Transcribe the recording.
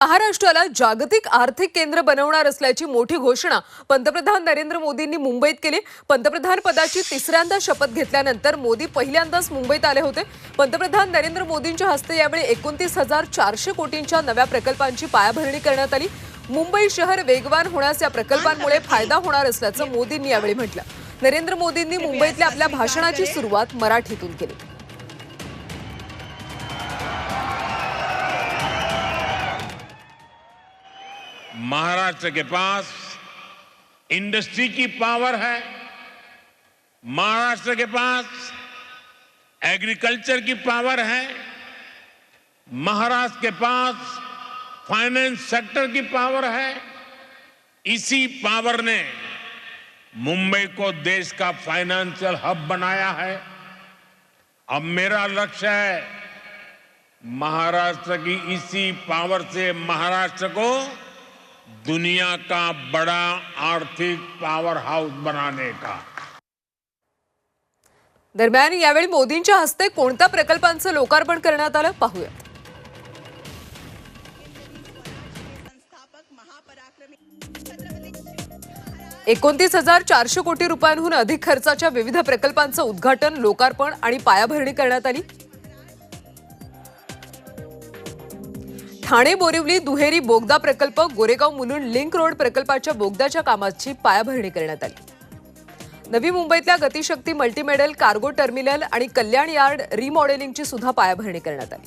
महाराष्ट्राला जागतिक आर्थिक केंद्र बनवणार असल्याची मोठी घोषणा पंतप्रधान नरेंद्र मोदींनी मुंबईत केली. पंतप्रधान पदाची तिसऱ्यांदा शपथ घेतल्यानंतर मोदी पहिल्यांदाच मुंबईत आले होते. पंतप्रधान नरेंद्र मोदींच्या हस्ते यावेळी एकोणतीस हजार चारशे कोटींच्या नव्या प्रकल्पांची पायाभरणी करण्यात आली. मुंबई शहर वेगवान होण्यास या प्रकल्पांमुळे फायदा होणार असल्याचं मोदींनी यावेळी म्हटलं. नरेंद्र मोदींनी मुंबईतल्या आपल्या भाषणाची सुरुवात मराठीतून केली. महाराष्ट्र के पास इंडस्ट्री की पावर है, महाराष्ट्र के पास एग्रीकल्चर की पावर है, महाराष्ट्र के पास फाइनेंस सेक्टर की पावर है। इसी पावर ने मुंबई को देश का फाइनेंशियल हब बनाया है। अब मेरा लक्ष्य है महाराष्ट्र की इसी पावर से महाराष्ट्र को दुनिया का बड़ा आर्थिक पावर हाउस बनाने का। दरम्यान यावेळी मोदींच्या हस्ते कोणत्या प्रकल्पांचं लोकार्पण करण्यात आलं? पाहूया. एकोणतीस हजार चारशे कोटी रुपयांहून अधिक खर्चाच्या विविध प्रकल्पांचं उद्घाटन लोकार्पण आणि पायाभरणी करण्यात आली. ठाणे बोरिवली दुहेरी बोगदा प्रकल्प गोरेगाव मुलुंड लिंक रोड प्रकल्पाच्या बोगद्याच्या कामाची पायाभरणी करण्यात आली. नवी मुंबईतल्या गतिशक्ती मल्टीमेडल कार्गो टर्मिनल आणि कल्याण यार्ड रिमॉडेलिंगची सुद्धा पायाभरणी करण्यात आली.